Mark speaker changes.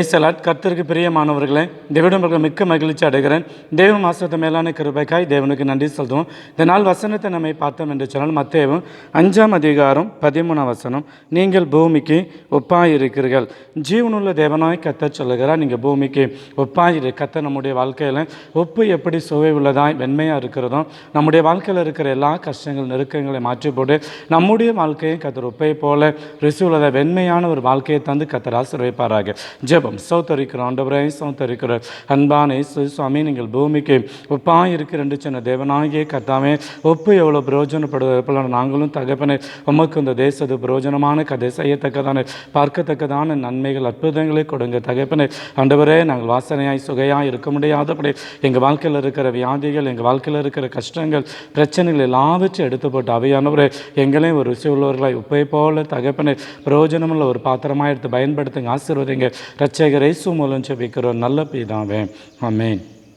Speaker 1: Salad கர்த்தருக்கு பிரியமானவர்களே தேவனுடைய மிக்க மகிழ்ச்சி அடைகிறேன். தேவ மாசத்தை மேலான கிருபைக்காய் தேவனுக்கு நன்றி சொல்லுவோம் இந்த நாள் வசனத்தை நம்மை பார்த்தோம் என்று சொன்னால் மத்தேவும் அஞ்சாம் அதிகாரம் பதிமூணாம் வசனம் நீங்கள் பூமிக்கு ஒப்பாயிருக்கிறீர்கள். ஜீவனுள்ள தேவனாய் கத்த சொல்லுகிறார் நீங்கள் பூமிக்கு ஒப்பாயிரு. கத்த நம்முடைய வாழ்க்கையில் உப்பு எப்படி சுவை உள்ளதாய் வெண்மையாக இருக்கிறதோ நம்முடைய வாழ்க்கையில் இருக்கிற எல்லா கஷ்டங்கள் நெருக்கங்களை மாற்றி போட்டு நம்முடைய வாழ்க்கையை கத்தர் உப்பை போல ரிசு உள்ளதை வெண்மையான ஒரு வாழ்க்கையை தந்து கத்தர் ஆசீர்வைப்பாராக ஜெபம் சௌத்தரிக்கிற ஆண்டவரே சௌத்தரிக்கிற அன்பானே சுவாமி நீங்கள் பூமிக்கு உப்பாக இருக்கிற சின்ன தேவனாகிய கத்தாமே உப்பு எவ்வளோ பிரயோஜனப்படுவது போல நாங்களும் தகப்பனை உமக்கு இந்த தேசத்து பிரயோஜனமான கதை செய்யத்தக்கதான பார்க்கத்தக்கதான நன்மைகள் அற்புதங்களை கொடுங்க தகப்பனை. ஆண்டவரே நாங்கள் வாசனையாய் சுகையாக இருக்க முடியாதபடி எங்கள் வாழ்க்கையில் இருக்கிற வியாதிகள் எங்கள் வாழ்க்கையில் இருக்கிற கஷ்டங்கள் பிரச்சனைகள் எல்லாவற்றையும் எடுத்து போட்டு அவையானவரே எங்களையும் ஒரு ருசி உள்ளவர்களாய் உப்பை போல தகப்பனை பிரயோஜனமுள்ள ஒரு பாத்திரமாக எடுத்து பயன்படுத்துங்க ஆசீர்வதிங்க ரட்சகரை மூலம் செபிக்கிறோம் நல்ல பிதாவே. அமேன்